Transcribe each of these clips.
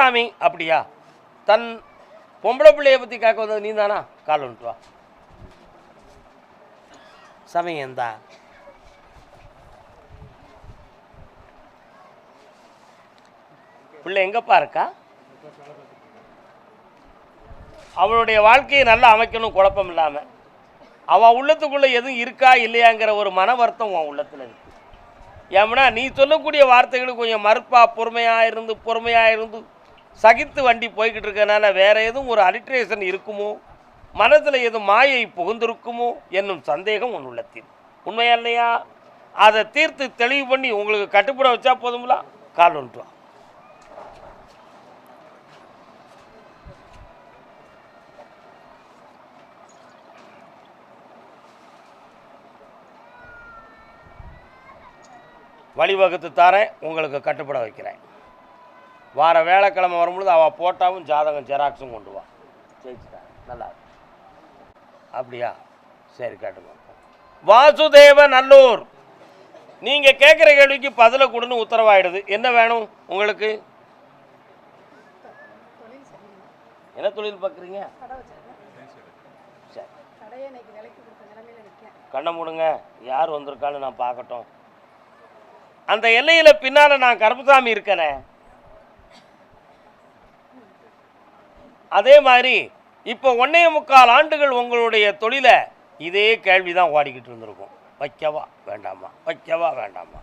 சாமி அப்படியா? தன் பொம்பளை பிள்ளைய பற்றி கேட்க வந்தது நீ தானா கால் வந்துட்டு வா பிள்ளை எங்கப்பா இருக்கா? அவளுடைய வாழ்க்கையை நல்லா அமைக்கணும் குழப்பம் இல்லாமல் அவள் உள்ளத்துக்குள்ளே எதுவும் இருக்கா இல்லையாங்கிற ஒரு மன வருத்தம் உன் உள்ளத்தில் இருக்கு. ஏம்னா நீ சொல்லக்கூடிய வார்த்தைகளுக்கு கொஞ்சம் மறுப்பா பொறுமையாக இருந்து பொறுமையாக இருந்து சகித்து வண்டி போய்கிட்டு இருக்கனால வேற எதுவும் ஒரு அலிட்ரேஷன் இருக்குமோ? மனதில் எதுவும் மாயை புகுந்திருக்குமோ? என்னும் சந்தேகம் உன் உள்ளத்தில். உண்மையா இல்லையா? அதை தீர்த்து தெளிவு பண்ணி உங்களுக்கு கட்டுப்பட வச்சா போதுங்களா கால் வந்துட்டு வழிவகுத்து தாரேன் உங்களுக்கு கட்டுப்பட வைக்கிறேன். வார வேலைக்கிழமை வரும்பொழுது அவள் போட்டாவும் ஜாதகம் ஜெராக்ஸும் கொண்டு வா. ஜெயிச்சுட்டேன் நல்லா அப்படியா? சரி கேட்டுக்கோ. வாசுதேவ நல்லூர். நீங்கள் கேட்குற கேள்விக்கு பதில கொடுன்னு உத்தரவாயிடுது. என்ன வேணும் உங்களுக்கு? என்ன தொழில் பார்க்குறீங்க சரி. கண்ணை மூடுங்க. யார் வந்திருக்கான்னு நான் பார்க்கட்டும். அந்த எல்லையில் பின்னால் நான் கருப்பசாமி இருக்கேனே. அதே மாதிரி இப்போ ஒன்னே முக்கால் ஆண்டுகள் உங்களுடைய தொழிலை இதே கேள்வி தான் ஓடிக்கிட்டு இருந்திருக்கும். வைக்கவா வேண்டாமா? வைக்கவா வேண்டாமா?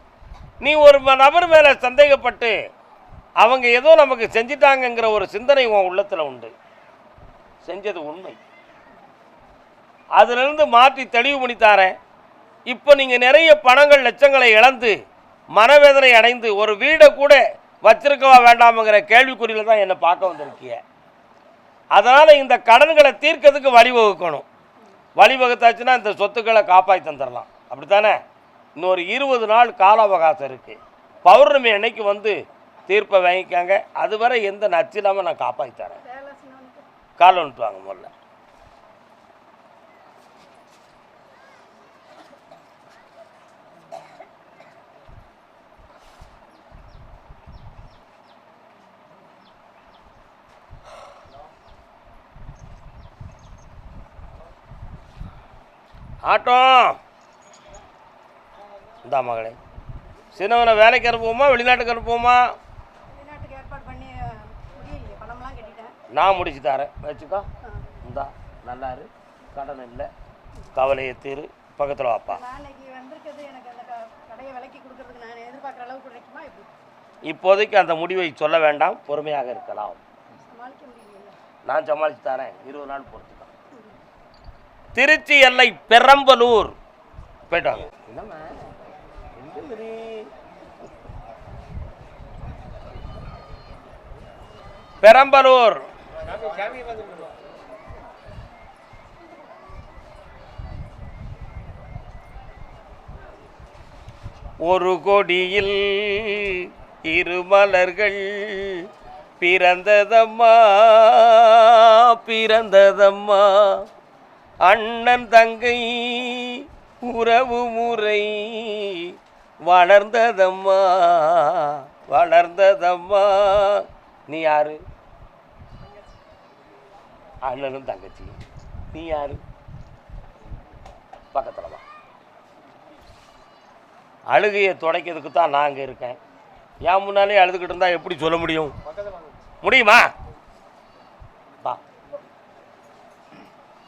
நீ ஒரு நபர் மேலே சந்தேகப்பட்டு அவங்க ஏதோ நமக்கு செஞ்சிட்டாங்கங்கிற ஒரு சிந்தனை உன் உள்ளத்தில் உண்டு. செஞ்சது உண்மை. அதிலிருந்து மாற்றி தெளிவு பண்ணி தாரேன். இப்போ நீங்கள் நிறைய பணங்கள் லட்சங்களை இழந்து மனவேதனை அடைந்து ஒரு வீடை கூட வச்சிருக்கவா வேண்டாமுங்கிற கேள்விக்குறியில் தான் என்னை பார்க்க வந்திருக்கீங்க அதனால் இந்த கடன்களை தீர்க்கிறதுக்கு வழிவகுக்கணும். வழிவகுத்தாச்சுன்னா இந்த சொத்துக்களை காப்பாற்றி தந்துடலாம் அப்படித்தானே? இன்னொரு இருபது நாள் கால அவகாசம் இருக்குது பௌர்ணமி அன்னைக்கு வந்து தீர்ப்பை வாங்கிக்காங்க. அதுவரை எந்த நச்சு இல்லாமல் நான் காப்பாற்றி தரேன். காலோன்ட்டு கால் வந்துட்டு வாங்க முதல்ல. ஆட்டோ. இந்தா மகளே. சின்னவனை வேலைக்கு அனுப்புவோமா வெளிநாட்டுக்கு அனுப்புவோமா? நான் முடிச்சு தரேன். வச்சுக்கோ. இந்தா நல்லா இரு. கடன் இல்லை. கவலையை தீரு. பக்கத்தில் வாப்பா. இப்போதைக்கு அந்த முடிவை சொல்ல வேண்டாம். பொறுமையாக இருக்கலாம். நான் சமாளித்து தரேன். இருபது நாள் பொறுத்துக்கலாம் திருச்சி எல்லை பெரம்பலூர். போயிட்டாங்க? பெரம்பலூர். ஒரு கொடியில் இரு மலர்கள் பிறந்ததம்மா பிறந்ததம்மா. அண்ணன் தங்கை உறவு முறை வளர்ந்ததம்மா வளர்ந்ததம்மா. நீ யாரு? அண்ணனும் தங்கச்சி நீ யாரு? பக்கத்தில் தான் அழுகையை துடைக்கிறதுக்கு தான் நான் அங்கே இருக்கேன். என் முன்னாலே அழுதுகிட்டு இருந்தால் எப்படி சொல்ல முடியும்? முடியுமா?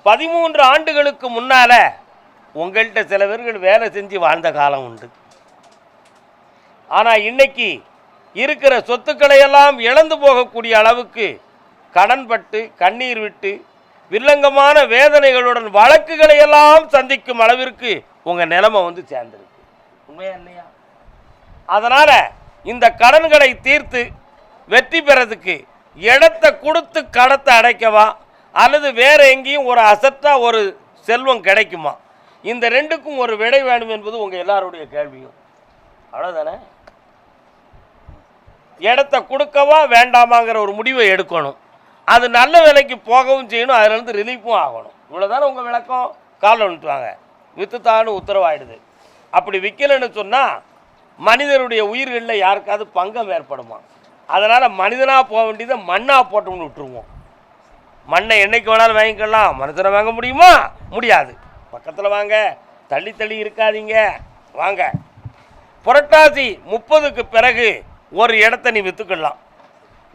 பதிமூன்று ஆண்டுகளுக்கு முன்னால உங்கள்கிட்ட சில பேர்கள் வேலை செஞ்சு வாழ்ந்த காலம் உண்டு. ஆனால் இன்னைக்கு இருக்கிற சொத்துக்களை எல்லாம் இழந்து போகக்கூடிய அளவுக்கு கடன்பட்டு கண்ணீர் விட்டு வில்லங்கமான வேதனைகளுடன் வழக்குகளை எல்லாம் சந்திக்கும் அளவிற்கு உங்கள் நிலைமை வந்து சேர்ந்துருக்கு. உண்மையா இல்லையா? அதனால் இந்த கடன்களை தீர்த்து வெற்றி பெறதுக்கு இடத்தை கொடுத்து கடத்தை அடைக்கவா? அல்லது வேறு எங்கேயும் ஒரு அசட்டாக ஒரு செல்வம் கிடைக்குமா? இந்த ரெண்டுக்கும் ஒரு விடை வேணும் என்பது உங்கள் எல்லாருடைய கேள்வியும். அவ்வளோதானே இடத்த கொடுக்கவா வேண்டாமாங்கிற ஒரு முடிவை எடுக்கணும். அது நல்ல விலைக்கு போகவும் செய்யணும் அதுலேருந்து ரிலீஃபும் ஆகணும். இவ்வளோதானே உங்கள் விளக்கம்? காலில் விட்டுவாங்க வித்துத்தான்னு உத்தரவாயிடுது. அப்படி விற்கலைன்னு சொன்னால் மனிதருடைய உயிர்களில் யாருக்காவது பங்கம் ஏற்படுமா? அதனால் மனிதனாக போக வேண்டியதை மண்ணாக போட்டோம்னு விட்டுருவோம். மண்ணை என்னைக்கு வேணாலும் வாங்கிக்கலாம். மனசில் வாங்க முடியுமா? முடியாது. பக்கத்தில் வாங்க. தள்ளி தள்ளி இருக்காதீங்க. வாங்க. புரட்டாசி முப்பதுக்கு பிறகு ஒரு இடத்த நீ விற்றுக்கலாம்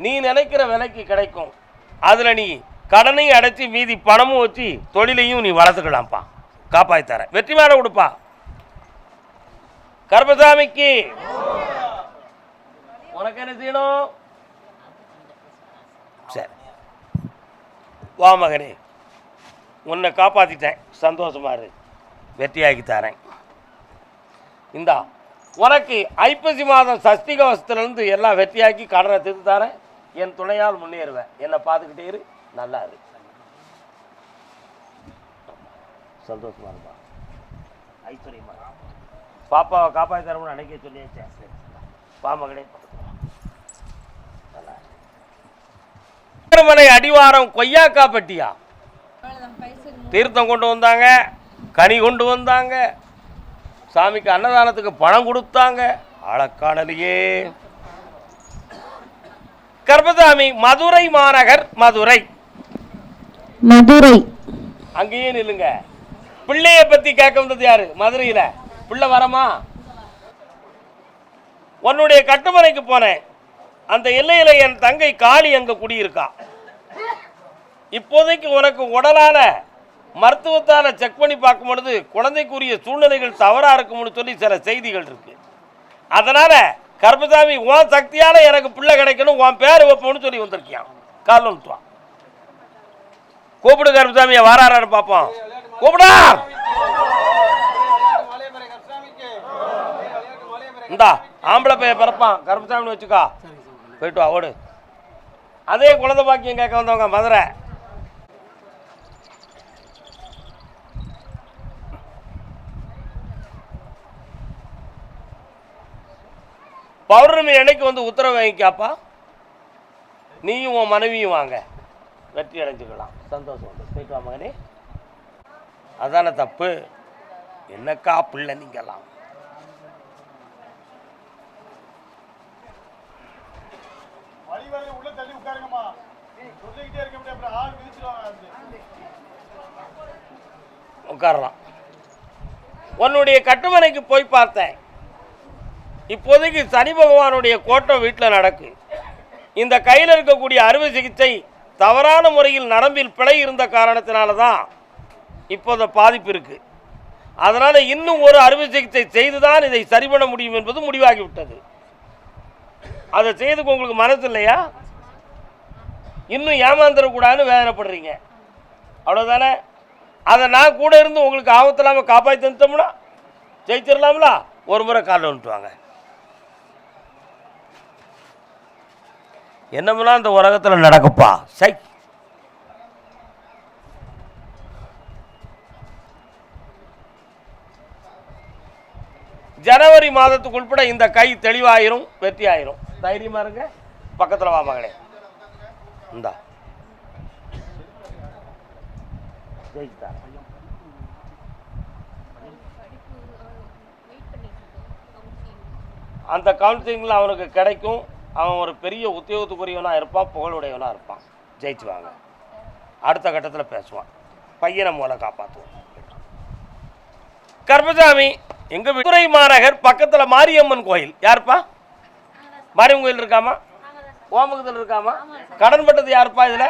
நீ நினைக்கிற விலைக்கு கிடைக்கும். அதில் நீ கடனையும் அடைச்சி மீதி பணமும் வச்சு தொழிலையும் நீ வளர்த்துக்கலாம்ப்பா. காப்பாற்றி தர வெற்றி மேலே கொடுப்பா. கர்பசாமிக்கு உனக்கு என்ன செய்யணும் சரி வா மகனே. உன்னை காப்பாற்றிட்டேன் சந்தோஷமா இரு வெற்றியாக்கி தரேன். இந்தா உனக்கு ஐப்பசி மாதம் சஷ்டி கவசத்துலேருந்து எல்லாம் வெற்றியாக்கி கடனை தீர்த்து தரேன். என் துணையால் முன்னேறுவேன். என்னை பார்த்துக்கிட்டே இரு. நல்லா இரு. சந்தோஷமா இருப்பா. ஐஸ்வர்யமா பாப்பாவை காப்பாற்றி தரணும்னு அன்னைக்கே சொல்லியாச்சேன் பா மகளே நல்லா இரு. திருமலை அடிவாரம் கொய்யாக்காப்பட்டியா? தீர்த்தம் கொண்டு வந்தாங்க கனி கொண்டு வந்தாங்க சாமிக்கு அன்னதானத்துக்கு பணம் கொடுத்தாங்க ஆளக்காணலையே கர்பசாமி மதுரை மாநகர் மதுரை. மதுரை. அங்கேயே நில்லுங்க. பிள்ளைய பத்தி கேட்க வந்தது யாரு? மதுரையில. பிள்ளை வரமா? உன்னுடைய கட்டுமனைக்கு போனேன். அந்த எல்லையில் என் தங்கை காளி அங்கே குடியிருக்கா. இப்போதைக்கு உனக்கு உடலான மருத்துவத்தால் செக் பண்ணி பார்க்கும் பொழுது குழந்தைக்குரிய சூழ்நிலைகள் தவறாக இருக்கும்னு சொல்லி சில செய்திகள் இருக்குது அதனால் கருப்பசாமி உன் சக்தியால் எனக்கு பிள்ளை கிடைக்கணும் உன் பேர் வைப்போம்னு சொல்லி வந்திருக்கியான் கால் வந்துட்டுவான் கூப்பிடு கருப்பசாமியை வாராரு பார்ப்போம். கூப்பிடா! இந்தா ஆம்பளை பைய பிறப்பான். கருப்பசாமி வச்சுக்கா. போயிட்டு வா ஓடு. அதே குழந்தை பாக்கியம் கேட்க வந்தவங்க மதுரை. பௌர்ணமி அன்னைக்கு வந்து உத்தரவு வாங்கிக்காப்பா நீயும் உன் மனைவியும் வாங்க. வெற்றி அடைஞ்சுக்கலாம். சந்தோஷம் வந்து போயிட்டு வா மகனே. அதானே தப்பு? என்னக்கா பிள்ளை நீங்கலாம் உட்காருங்க உள்ள தள்ளி உட்காருங்கம்மா. சொல்லிக்கிட்டே இருக்க முடியாது அப்புறம் ஆள் மிதிச்சிருவாங்க உட்காரலாம். உன்னுடைய கட்டுமனைக்கு போய் பார்த்தேன். இப்போதைக்கு சனி பகவானுடைய கோட்டம் வீட்டில் நடக்கு. இந்த கையில் இருக்கக்கூடிய அறுவை சிகிச்சை தவறான முறையில் நரம்பில் பிழை இருந்த காரணத்தினால தான் இப்போத பாதிப்பு இருக்கு. அதனால் இன்னும் ஒரு அறுவை சிகிச்சை செய்து தான் இதை சரி பண்ண முடியும் என்பது முடிவாகிவிட்டது. அதை செய்யறதுக்கு உங்களுக்கு மனசு இல்லையா? இன்னும் ஏமாந்துடக்கூடாதுன்னு வேதனைப்படுறீங்க. அவ்வளோதானே அதை நான் கூட இருந்து உங்களுக்கு ஆபத்து இல்லாமல் காப்பாற்றி தந்துட்டோம்னா ஜெயிச்சிடலாம்ல? ஒரு முறை காலில் வந்துட்டு வாங்க என்னமெல்லாம் இந்த உலகத்தில் நடக்குப்பா? சை. ஜனவரி மாதத்துக்கு உட்பட இந்த கை தெளிவாயிரும் வெற்றி ஆயிரும் தைரியமா இருங்க. பக்கத்தில் வா மகளே இந்தா. ஜெயிச்சுட்டா. அந்த கவுன்சிலிங்கில் அவனுக்கு கிடைக்கும். அவன் ஒரு பெரிய உத்தியோகத்துக்குரியவனாக இருப்பான் புகழுடையவனாக இருப்பான். ஜெயிச்சு வாங்க. அடுத்த கட்டத்தில் பேசுவான். பையனை மூலம் காப்பாற்றுவோம் கர்பசாமி எங்க துறை மாநகர் பக்கத்தில் மாரியம்மன் கோயில். யாருப்பா? மாரியம்மன் கோயில் இருக்காமா? ஓமகத்தில் இருக்காமா? கடன் பட்டது யாருப்பா இதில்?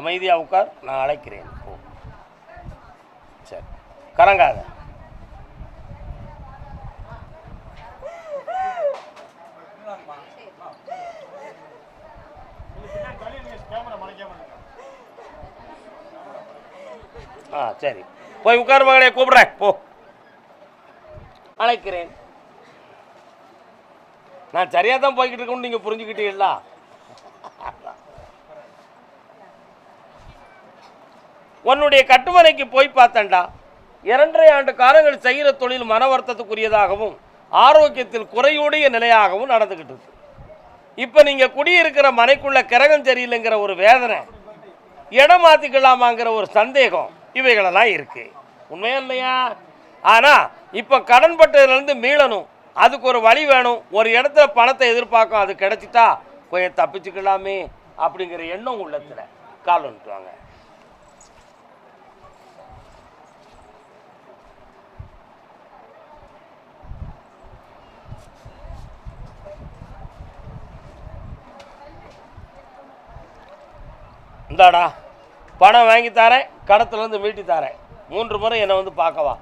அமைதியா உட்கார் நான் அழைக்கிறேன். இருங்க. ஆ சரி. போய் உட்கார் மகளே கூப்பிடுறேன். போ. அழைக்கிறேன். நான் சரியாக தான் போய்கிட்டு இருக்கேன்னு நீங்கள் புரிஞ்சுக்கிட்டீங்களா? உன்னுடைய கட்டுமனைக்கு போய் பார்த்தேன்டா. இரண்டரை ஆண்டு காலங்கள் செய்கிற தொழில் மன வருத்தத்துக்குரியதாகவும் ஆரோக்கியத்தில் குறையுடைய நிலையாகவும் நடந்துக்கிட்டு இருக்கு. இப்போ நீங்கள் குடியிருக்கிற மனைக்குள்ள கிரகம் சரியில்லைங்கிற ஒரு வேதனை இடம் மாற்றிக்கலாமாங்கிற ஒரு சந்தேகம் இவைகளெல்லாம் இருக்குது உண்மையா இல்லையா? ஆனால் இப்போ கடன்பட்டதுலேருந்து மீளணும் அதுக்கு ஒரு வழி வேணும் ஒரு இடத்துல பணத்தை எதிர்பார்க்கும் அது கிடைச்சிட்டா கொஞ்சம் தப்பிச்சுக்கலாமே அப்படிங்கிற எண்ணம் உள்ளத்தில் கால் வந்துட்டுவாங்க இந்தாடா பணம் வாங்கி தரேன் கடத்துலேருந்து மீட்டி தாரேன் மூன்று முறை என்னை வந்து பார்க்கவா.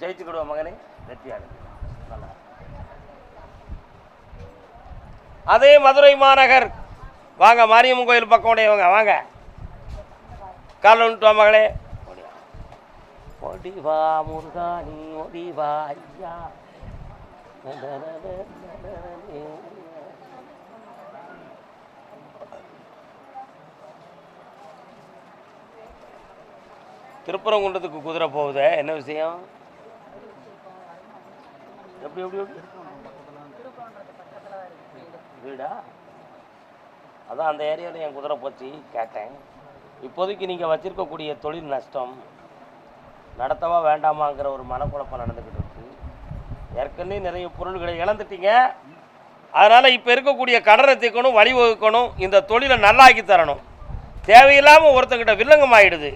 ஜெயிச்சுக்கிடுவா மகனே வெற்றியாடு அதே மதுரை மாநகர். வாங்க மாரியம்மன் கோயில் பக்கம் உடையவங்க வாங்க கால் மகளே? ஒடிவா வா. ஒடிவா வா ஐயா. திருப்பரங்குன்றத்துக்கு குதிரை போகுதே என்ன விஷயம்? எப்படி எப்படி எப்படி? வீடா? அதான் அந்த ஏரியாவில் என் குதிரை போச்சு கேட்டேன். இப்போதைக்கு நீங்கள் வச்சுருக்கக்கூடிய தொழில் நஷ்டம் நடத்தவா வேண்டாமாங்கிற ஒரு மனக்குழப்பம் நடந்துக்கிட்டு இருக்கு. ஏற்கனவே நிறைய பொருள்களை இழந்துட்டீங்க. அதனால் இப்போ இருக்கக்கூடிய கடனை தீர்க்கணும் வழிவகுக்கணும் இந்த தொழிலை நல்லாக்கி தரணும். தேவையில்லாமல் ஒருத்தங்கிட்ட வில்லங்கம் ஆகிடுது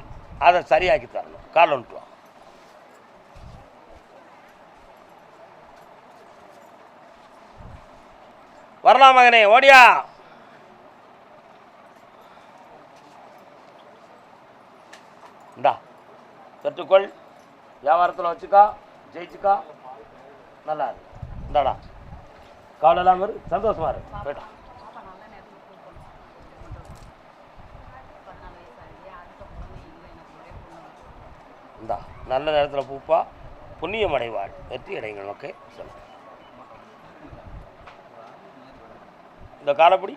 அதை சரியாக்கி தரணும். கால் வந்துட்டு வரலாம் மகனே ஓடியா. இந்தா பெற்றுக்கொள் வியாபாரத்தில் வச்சுக்கா ஜெயிச்சுக்கா. நல்லா இருக்கு இந்தாடா. கவலை இரு சந்தோஷமா இருக்கு போயிட்டா பாப்பா நல்ல நேரத்தில் கூப்பிடணும் பதினாலு வயசு ஆகுது அதுக்கு பொண்ணு இல்லை எனக்கு ஒரே இந்தா நல்ல நேரத்தில் பூப்பா புண்ணியம் அடைவாள் வெற்றி அடைங்கள் ஓகே? சொல்லு இந்த காலப்படி?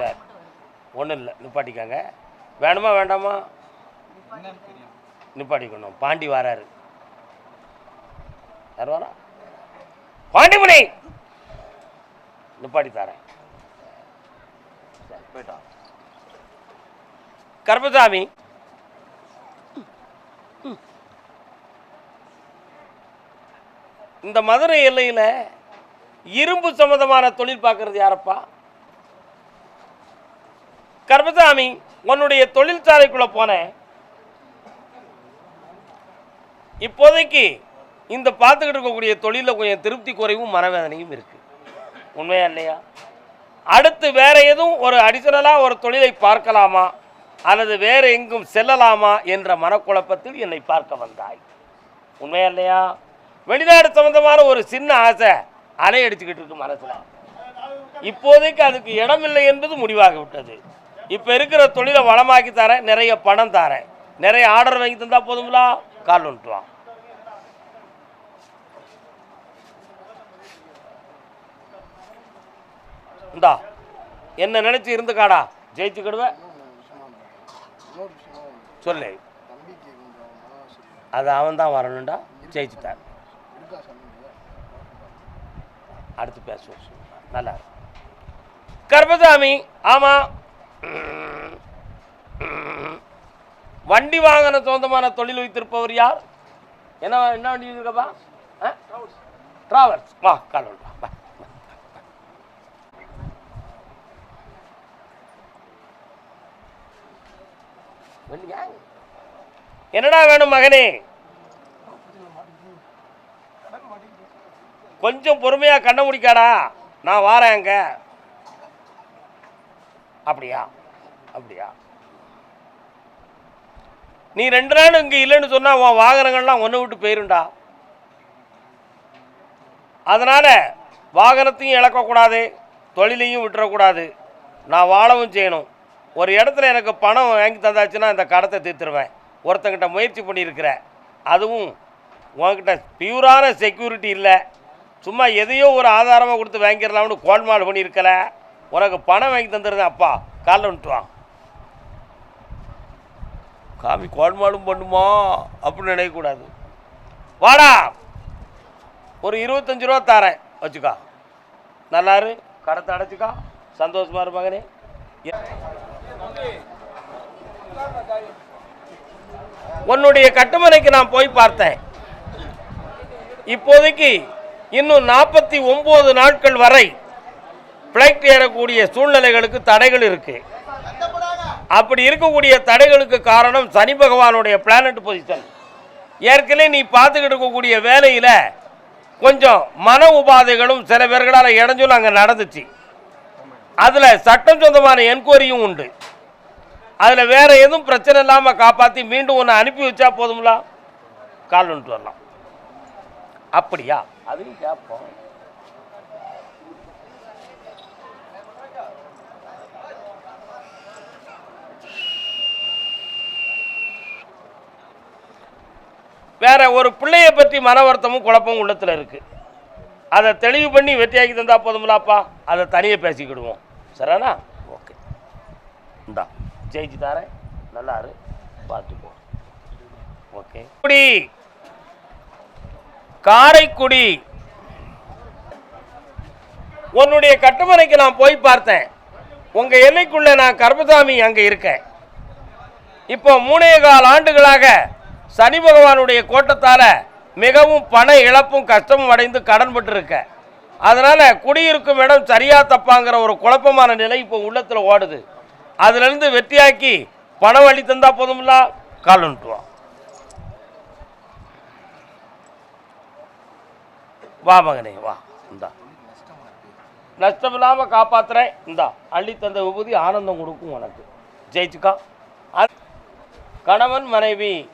சரி. ஒன்றும் இல்லை நிப்பாட்டிக்காங்க. வேணுமா வேண்டாமா? நிப்பாட்டிக்கணும். பாண்டி வராரு. யார் வரா? பாண்டிமுனி! நிப்பாட்டி தரேன். சரி கருப்பசாமி இந்த மதுரை எல்லையில் இரும்பு சம்மந்தமான தொழில் பார்க்கறது யாரப்பா? கர்மசாமி உன்னுடைய தொழிற்சாலைக்குள்ள போனேன். இப்போதைக்கு இந்த பார்த்துக்கிட்டு இருக்கக்கூடிய தொழிலில் கொஞ்சம் திருப்தி குறைவும் மனவேதனையும் இருக்கு. உண்மையா இல்லையா? அடுத்து வேற எதுவும் ஒரு அடிஷனலாக ஒரு தொழிலை பார்க்கலாமா? அல்லது வேறு எங்கும் செல்லலாமா? என்ற மனக்குழப்பத்தில் என்னை பார்க்க வந்தாய். உண்மையா இல்லையா? வெளிநாடு சம்பந்தமான ஒரு சின்ன ஆசை அலை அடிச்சுக்கிட்டு இருக்கு மனசில். இப்போதைக்கு அதுக்கு இடமில்லை என்பது முடிவாகி விட்டது. இப்போ இருக்கிற தொழிலை வளமாக்கி தரேன் நிறைய பணம் தரேன். நிறைய ஆர்டர் வாங்கி தந்தால் போதுங்களா? கால் வந்துட்டு இந்தா என்ன நினைச்சு இருந்துக்காடா? ஜெயிச்சுக்கிடுவ? சொல்லு. அது அவன் தான் வரணும்டா. ஜெயிச்சுட்டார் அடுத்து பேசுவோம். நல்லா கர்பசாமி ஆமாம் வண்டி வாகன சொந்தமான தொழில் வைத்திருப்பவர் யார்? என்ன என்ன வண்டி வச்சிருக்கப்பா? டிராவல்ஸ் வா கால் வா வா வண்டியா? என்னடா வேணும் மகனே? கொஞ்சம் பொறுமையா கண்ண முடிக்காடா. நான் வாரேன் அங்க. அப்படியா? அப்படியா? நீ ரெண்டு நாள் இங்கே இல்லைன்னு சொன்னா உன் வாகனங்கள்லாம் ஒன்று விட்டு போயிருண்டா அதனால வாகனத்தையும் இழக்கக்கூடாது தொழிலையும் விட்டுறக்கூடாது. நான் வாழவும் செய்யணும். ஒரு இடத்துல எனக்கு பணம் வாங்கி தந்தாச்சுன்னா இந்த கடத்தை தீர்த்துருவேன். ஒருத்தங்கிட்ட முயற்சி பண்ணியிருக்கிறேன். அதுவும் உன்கிட்ட பியூரான செக்யூரிட்டி இல்லை. சும்மா எதையோ ஒரு ஆதாரமாக கொடுத்து வாங்கிடலாம்னு கோல்மால் பண்ணியிருக்கல. உனக்கு பணம் வாங்கி தந்துருந்தேன் அப்பா. காலைல விட்டுவான் காமி கோல்மாலும் பண்ணுமா? அப்படின்னு நினைக்கக்கூடாது. வாடா! ஒரு இருபத்தஞ்சு ரூபா தரேன். வச்சுக்கா. நல்லாரு கடத்தை அடைச்சிக்கா. சந்தோஷமா இரு மகனே. உன்னுடைய கட்டுமனைக்கு நான் போய் பார்த்தேன். இப்போதைக்கு இன்னும் நாற்பத்தி ஒம்பது நாட்கள் வரை பிளைட் ஏறக்கூடிய சூழ்நிலைகளுக்கு தடைகள் இருக்கு. அப்படி இருக்கக்கூடிய தடைகளுக்கு காரணம் சனி பகவானுடைய பிளானட் பொசிஷன் ஏற்கனவே நீ பார்த்துக்கிட்டு இருக்கக்கூடிய வேலையில் கொஞ்சம் மன உபாதைகளும் சில பேர்களால் இடைஞ்சலும் அங்கே நடந்துச்சு. அதில் சட்டம் சொந்தமான என்கொயரியும் உண்டு. அதில் வேறு எதுவும் பிரச்சனை இல்லாமல் காப்பாற்றி மீண்டும் ஒன்று அனுப்பி வச்சா போதுங்களா கால் வந்துட்டு வரலாம். அப்படியா? அதையும் கேட்போம் வேற ஒரு பிள்ளையை பற்றி மன வருத்தமும் குழப்பமும் உள்ளத்தில் இருக்குது அதை தெளிவு பண்ணி வெற்றியாக்கி தந்தால் போதுங்களாப்பா அதை தனியாக பேசிக்கிடுவோம். சரிண்ணா ஓகே. இந்தா ஜெயிச்சு தரேன். நல்லா இரு பார்த்துப்போம் ஓகே. குடி. காரைக்குடி உன்னுடைய கட்டுமனைக்கு நான் போய் பார்த்தேன். உங்க எல்லைக்குள்ள நான் கர்மசாமி அங்கே இருக்கேன். இப்போ மூணே கால் ஆண்டுகளாக சனி பகவானுடைய கோட்டத்தால மிகவும் பண இழப்பும் கஷ்டமும் அடைந்து கடன்பட்டு இருக்கேன் அதனால் குடியிருக்கும் இடம் சரியா தப்பாங்கிற ஒரு குழப்பமான நிலை இப்போ உள்ளத்தில் ஓடுது. அதுலேருந்து வெற்றியாக்கி பணம் வழி தந்தால் போதும்ல கால் வந்துட்டு வா மகனே வா. இந்தா. நஷ்டம் இல்லாமல் காப்பாற்றுறேன் இந்தா. அள்ளி தந்த விபூதி ஆனந்தம் கொடுக்கும் உனக்கு. ஜெயிச்சுக்கா. அது- கணவன் மனைவி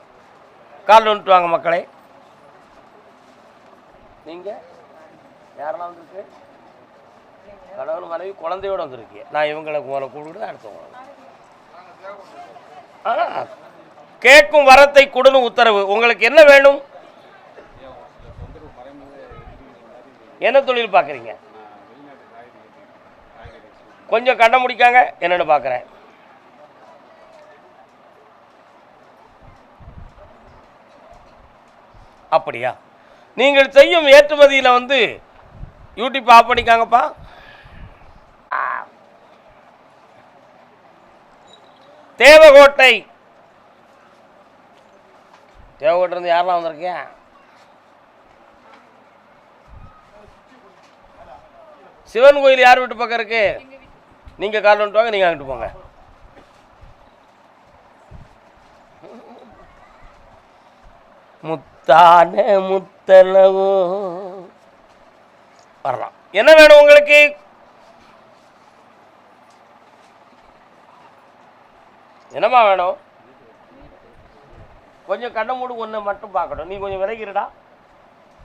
கால் வந்துட்டு வாங்க மக்களே. நீங்கள் யாரெல்லாம் வந்திருக்கு? கடவுள் மனைவி குழந்தையோட வந்துருக்கு நான் இவங்களை உங்களை கூப்பிட்டு அடுத்தவங்க ஆ கேட்கும் வரத்தை கொடுன்னு உத்தரவு. உங்களுக்கு என்ன வேணும்? என்ன தொழில் பார்க்குறீங்க? கொஞ்சம் கண்ண முடிக்காங்க. என்னென்னு பார்க்குறேன். அப்படியா? நீங்கள் செய்யும் ஏற்றுமதியில் வந்து யூடியூப் ஆஃப் பண்ணிக்காங்கப்பா. தேவகோட்டை. தேவகோட்டை இருந்து யாரெல்லாம் வந்திருக்கீங்க? சிவன் கோயில் யார் வீட்டு பக்கம் இருக்கு? நீங்கள் கால் வந்துட்டு வாங்க நீங்கள் அங்கிட்டு போங்க. முத்தான முத்தனவோ வரலாம். என்ன வேணும் உங்களுக்கு? என்னம்மா வேணும்? கொஞ்சம் கண்ணை மூடு ஒன்று மட்டும் பார்க்கணும். நீ கொஞ்சம் விலகிருடா.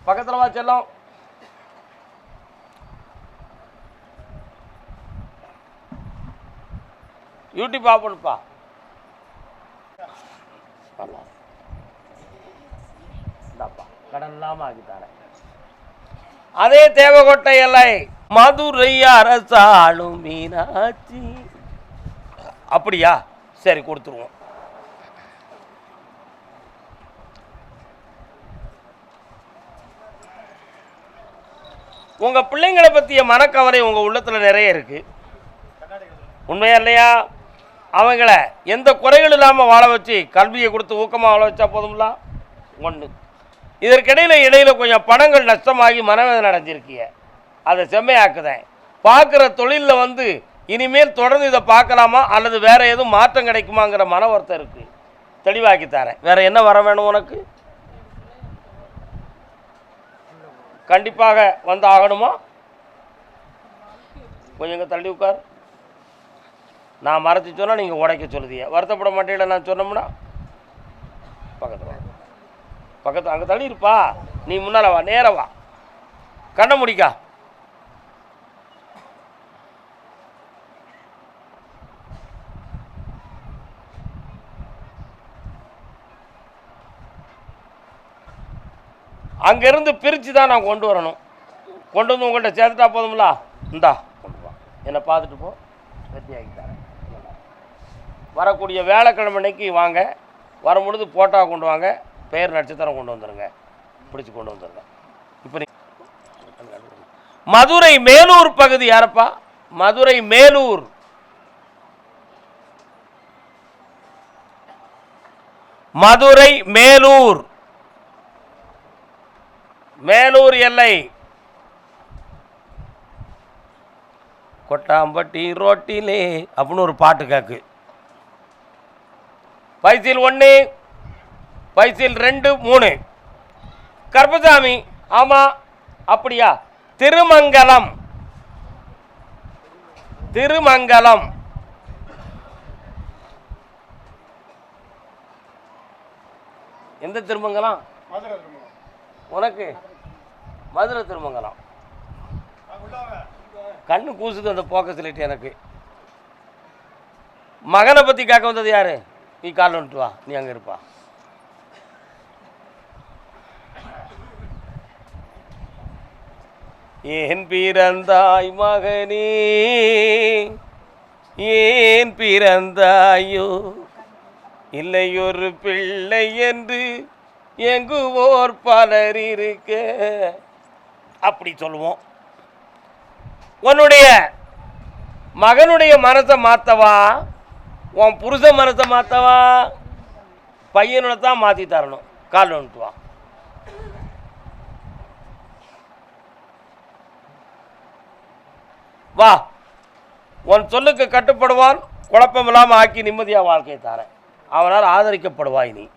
பக்கத்தில் வா செல்லம். யூடியூப் ஆஃப் பண்ணுப்பா. கடன் இல்லாமல் ஆக்கித்தாரேன் அதே தேவகோட்டை எல்லை. மதுரை அரசாளும் மீனாட்சி. அப்படியா? சரி கொடுத்துருவோம். உங்க பிள்ளைங்களை பற்றிய மனக்கவலை உங்க உள்ளத்துல நிறைய இருக்கு. உண்மையா இல்லையா? அவங்கள எந்த குறைகள் இல்லாமல் வாழ வச்சு கல்வியை கொடுத்து ஊக்கமாக வாழ வச்சா போதும்ல? ஒன்று இதற்கிடையில் இடையில் கொஞ்சம் பணங்கள் நஷ்டமாகி மனவேதனை அடைஞ்சிருக்கிய. அதை செம்மையாக்குதேன். பார்க்குற தொழிலில் வந்து இனிமேல் தொடர்ந்து இதை பார்க்கலாமா? அல்லது வேறு எதுவும் மாற்றம் கிடைக்குமாங்கிற மன ஒருத்தர் இருக்குது தெளிவாக்கி தரேன். வேறு என்ன வர வேணும் உனக்கு? கண்டிப்பாக வந்து ஆகணுமா? கொஞ்சம் இங்க தள்ளி உட்கார். நான் மறைச்சி சொன்னால் நீங்கள் உடைக்க சொல்லுதிய வருத்தப்பட மாட்டேன் நான் சொன்னோம்னா? பக்கத்தில் பக்கத்தில் அங்கே தள்ளி இருப்பா நீ முன்னால் வா நேரா வா. கண்ணை முடிக்கா. அங்கேருந்து பிரித்து தான் நான் கொண்டு வரணும். கொண்டு வந்து உங்கள்கிட்ட சேர்த்துட்டா போதும்ல? இந்தா கொண்டு வா. என்னை பார்த்துட்டு போ. வெற்றியாக்கி தரேன். வரக்கூடிய வேலைக்கிழமை அன்னைக்கு வாங்க. வரும்பொழுது போட்டோ கொண்டு வாங்க. பெயர் நட்சத்திரம் கொண்டு வந்துருங்க. பிடிச்சி கொண்டு வந்துருங்க. இப்போ மதுரை மேலூர் பகுதி யாரப்பா? மதுரை மேலூர். மதுரை மேலூர். மேலூர் எல்லை. கொட்டாம்பட்டி ரோட்டிலே அப்படின்னு ஒரு பாட்டு காக்கு. பைசில் ஒன்று வயசில் ரெண்டு மூணு. கர்பசாமி ஆமாம் அப்படியா? திருமங்கலம். திருமங்கலம். எந்த திருமங்கலம்? மதுரை உனக்கு? மதுரை திருமங்கலம். கண்ணு கூசுது அந்த போக்கஸ் எனக்கு. மகனை பற்றி கேட்க வந்தது யாரு? நீ கால் வந்துட்டு வா. நீ அங்கே இருப்பா. ஏன் பிறந்தாய் மகனே? ஏன் பிறந்தாயோ? இல்லையொரு பிள்ளை என்று எங்குவோர் பலர் இருக்க? அப்படி சொல்லுவோம். உன்னுடைய மகனுடைய மனசை மாற்றவா உன் புருஷன் மனசை மாற்றவா பையனோட தான் மாற்றி தரணும். கால் வந்துட்டுவான் வா. உன் சொல்லுக்கு கட்டுப்படுவான் குழப்பமில்லாமல் ஆக்கி நிம்மதியாக வாழ்க்கையை தாரேன். அவனால் ஆதரிக்கப்படுவாய் நீ.